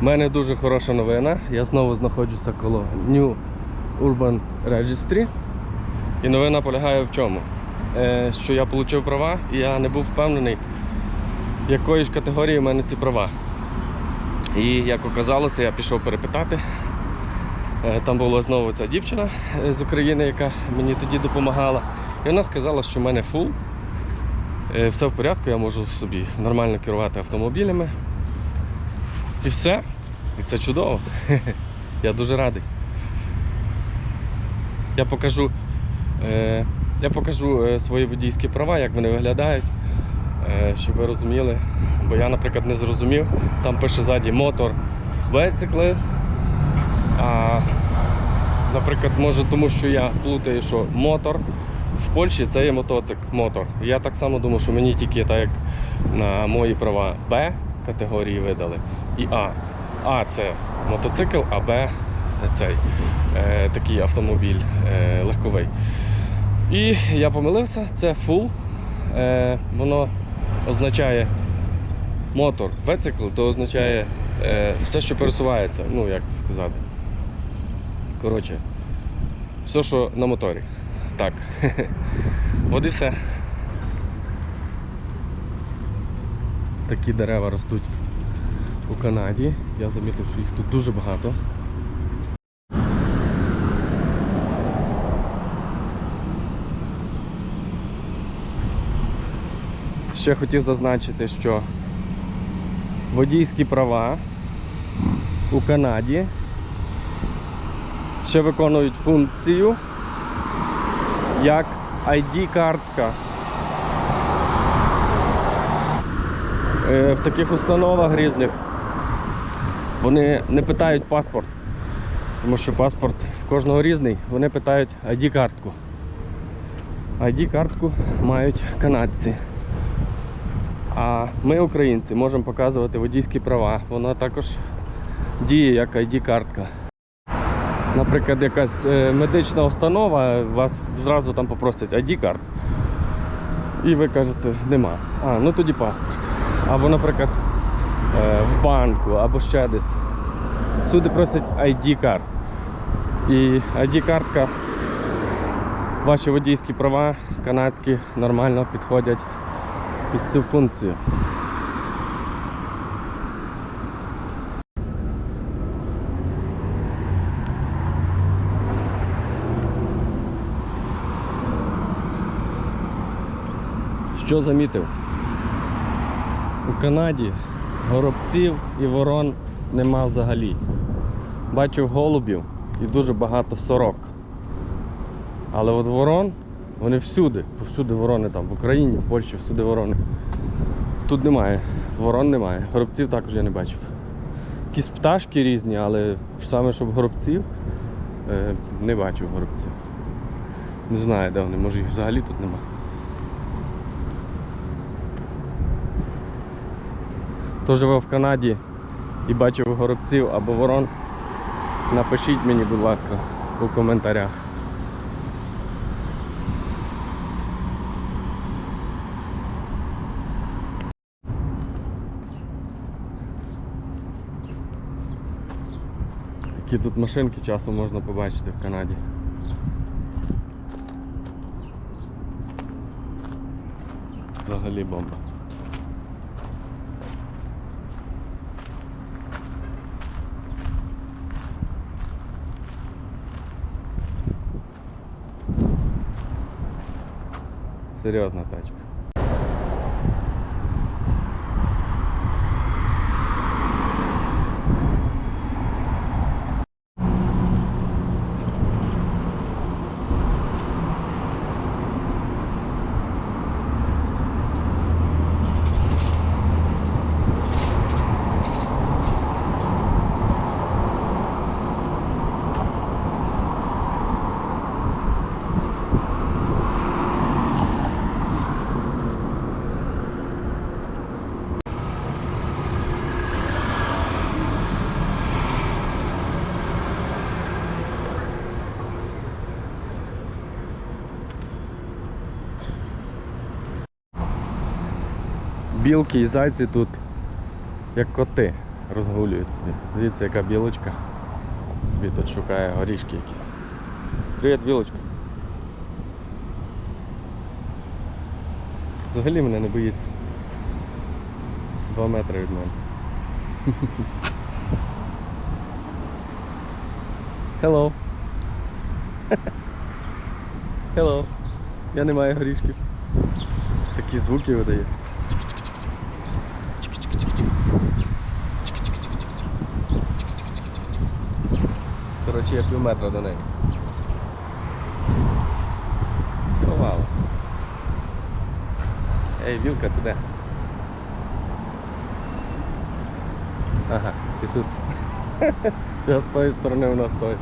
У мене дуже хороша новина. Я знову знаходжуся коло New Urban Registry. І новина полягає в чому? Е, що я отримав права і я не був впевнений, якої ж категорії в мене ці права. І як оказалося, я пішов перепитати. Е, Там була знову ця дівчина е, з України, яка мені тоді допомагала. І вона сказала, що в мене фул. Е, Все в порядку, я можу собі нормально керувати автомобілями. І все. І це чудово. Я дуже радий. Я покажу, е, я покажу е, свої водійські права, як вони виглядають, щоб ви розуміли. Бо я, наприклад, не зрозумів. Там пише ззаді мотор, бицикли. А, наприклад, може тому, що я плутаю, що мотор в Польщі це є мотоцикл, мотор. Я так само думаю, що мені тільки так як на мої права Б категорії видали і А. А це мотоцикл, а Б цей е, такий автомобіль е, легковий. І я помилився, це фул. Е, воно означає мотор, вецикл, то означає е, все, що пересувається. Ну, як сказати. Коротше, все, що на моторі. Так. От і все. Такі дерева ростуть у Канаді. Я замітив, що їх тут дуже багато. Ще хотів зазначити, що водійські права у Канаді ще виконують функцію як ID-картка. Е, В таких установах різних вони не питають паспорт, тому що паспорт в кожного різний, вони питають ID-картку. ID-картку мають канадці. А ми, українці, можемо показувати водійські права. Вона також діє як ID-картка. Наприклад, якась е, медична установа, вас зразу там попросять ID-карт. І ви кажете, нема. А, ну тоді паспорт. Або, наприклад, е, в банку, або ще десь. Всюди просять ID-карт. І ID-картка, ваші водійські права канадські нормально підходять під цю функцію. Що замітив? У Канаді горобців і ворон нема взагалі. Бачив голубів і дуже багато сорок. Але от ворон, вони всюди, повсюди ворони там, в Україні, в Польщі, всюди ворони. Тут немає, ворон немає, горобців також я не бачив. Якісь пташки різні, але саме щоб горобців е, не бачив горобців. Не знаю, де вони, може їх взагалі тут нема. Хто живе в Канаді і бачив горобців або ворон, напишіть мені, будь ласка, у коментарях. Які тут машинки часом можна побачити в Канаді. Взагалі бомба. Серйозна тачка. Білки і зайці тут як коти розгулюють собі. Дивіться, яка білочка. Собі тут шукає горішки якісь. Привіт, білочка. Взагалі мене не боїться. Два метри від мене. Hello. Hello. Я не маю горішків. Такі звуки видає. Коротше, я пів метра до неї. Сховалась. Ей, Вілка, ти де? Ага, ти тут. Я з тої сторони, вона тої.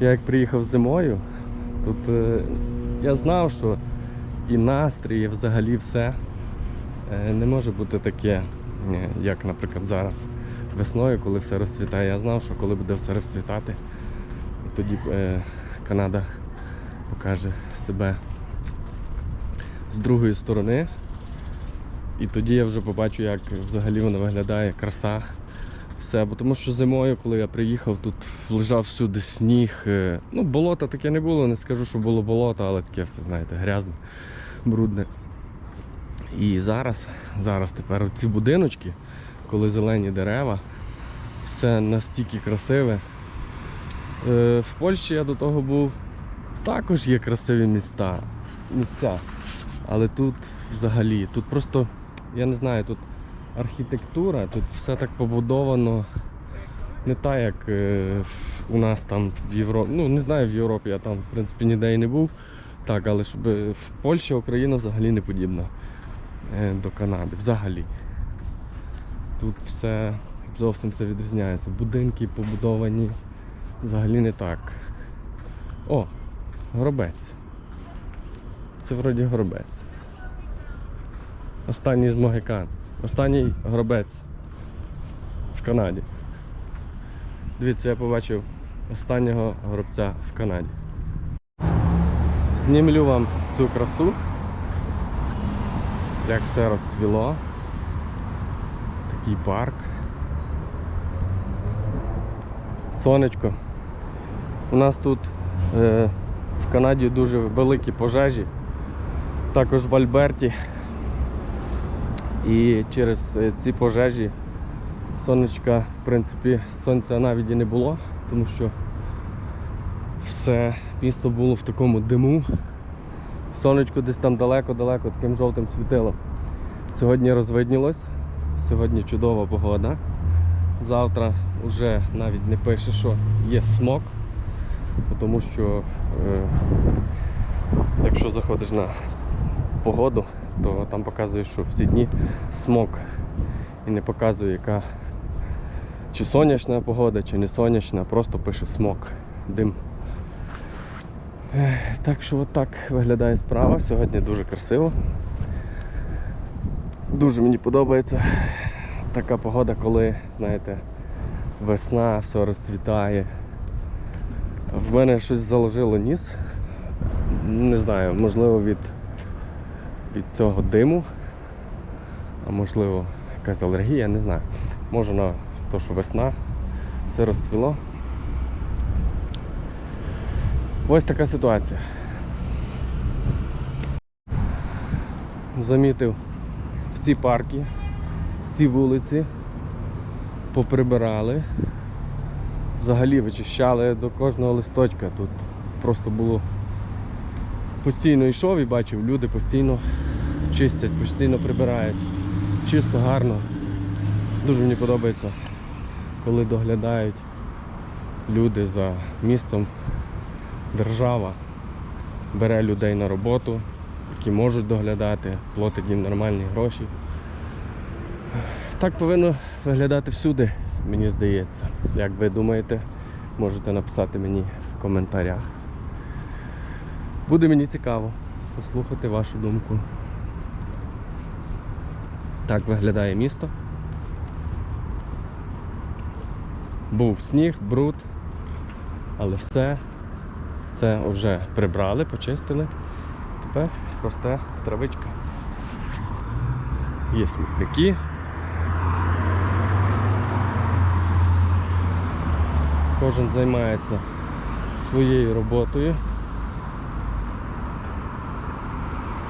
Я як приїхав зимою, тут е, я знав, що і настрій, і взагалі все не може бути таке, е, як, наприклад, зараз весною, коли все розцвітає. Я знав, що коли буде все розцвітати, тоді е, Канада покаже себе з другої сторони. І тоді я вже побачу, як взагалі воно виглядає, краса. Все, бо тому що зимою, коли я приїхав, тут лежав всюди сніг. е, Ну, болота таке не було, не скажу, що було болото, але таке все, знаєте, грязне, брудне. І зараз, зараз тепер ці будиночки, коли зелені дерева, все настільки красиве. Е, В Польщі я до того був, також є красиві міста, місця. Але тут взагалі, тут просто, я не знаю, тут архітектура, тут все так побудовано. Не так, як е, у нас там в Європі. Ну, не знаю в Європі, я там, в принципі, ніде і не був. Так, але щоб в Польщі Україна взагалі не подібна е, до Канади. Взагалі. Тут все зовсім все відрізняється. Будинки побудовані взагалі не так. О, горобець. Це вроді горобець. Останній з Могикан. Останній гробець в Канаді. Дивіться, я побачив останнього гробця в Канаді. Знімлю вам цю красу, як все розцвіло. Такий парк. Сонечко. У нас тут е, в Канаді дуже великі пожежі. Також в Альберті. І через е, ці пожежі сонечка, в принципі, сонця навіть і не було, тому що все місто було в такому диму. Сонечко десь там далеко-далеко таким жовтим світило. Сьогодні розвиднілось, сьогодні чудова погода. Завтра вже навіть не пише, що є смок, тому що е, якщо заходиш на погоду, то там показує, що всі дні смок і не показує, яка чи сонячна погода, чи не сонячна, просто пише смок, дим. Так що отак виглядає справа. Сьогодні дуже красиво. Дуже мені подобається така погода, коли, знаєте, весна, все розцвітає. В мене щось заложило ніс. Не знаю, можливо від від цього диму, а можливо якась алергія, не знаю. Може на те, що весна, все розцвіло. Ось така ситуація. Замітив всі парки, всі вулиці, поприбирали, взагалі вичищали до кожного листочка. Тут просто було постійно йшов і бачив, люди постійно чистять, постійно прибирають. Чисто, гарно. Дуже мені подобається, коли доглядають люди за містом. Держава бере людей на роботу, які можуть доглядати, платить їм нормальні гроші. Так повинно виглядати всюди, мені здається. Як ви думаєте, можете написати мені в коментарях. Буде мені цікаво послухати вашу думку. Так виглядає місто. Був сніг, бруд, але все Це вже прибрали, почистили. Тепер росте травичка. Є смітники. Кожен займається своєю роботою.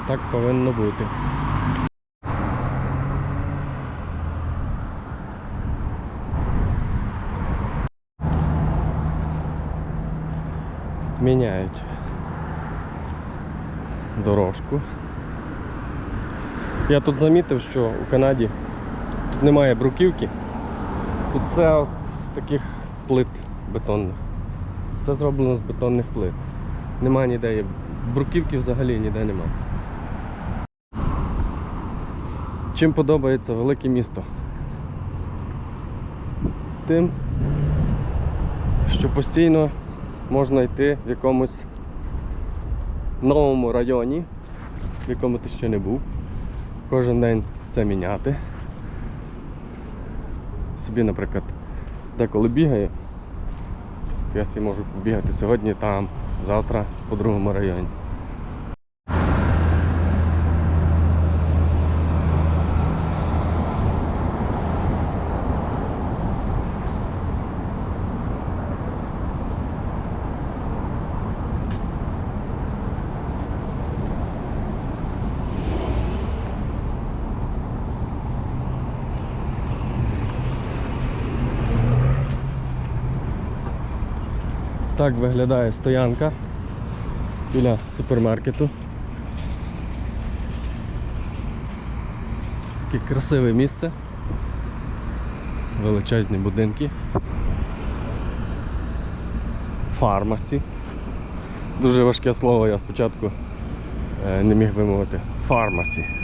Так повинно бути. Міняють дорожку. Я тут замітив, що у Канаді тут немає бруківки. Тут все з таких плит бетонних. Все зроблено з бетонних плит. Нема ніде. Бруківки взагалі ніде немає. Чим подобається велике місто? Тим, що постійно можна йти в якомусь новому районі, в якому ти ще не був. Кожен день це міняти. Собі, наприклад, деколи бігаю, то я собі можу побігати сьогодні там, завтра по другому районі. Так виглядає стоянка біля супермаркету. Таке красиве місце. Величезні будинки. Фармасі. Дуже важке слово я спочатку е, не міг вимовити. Фармасі.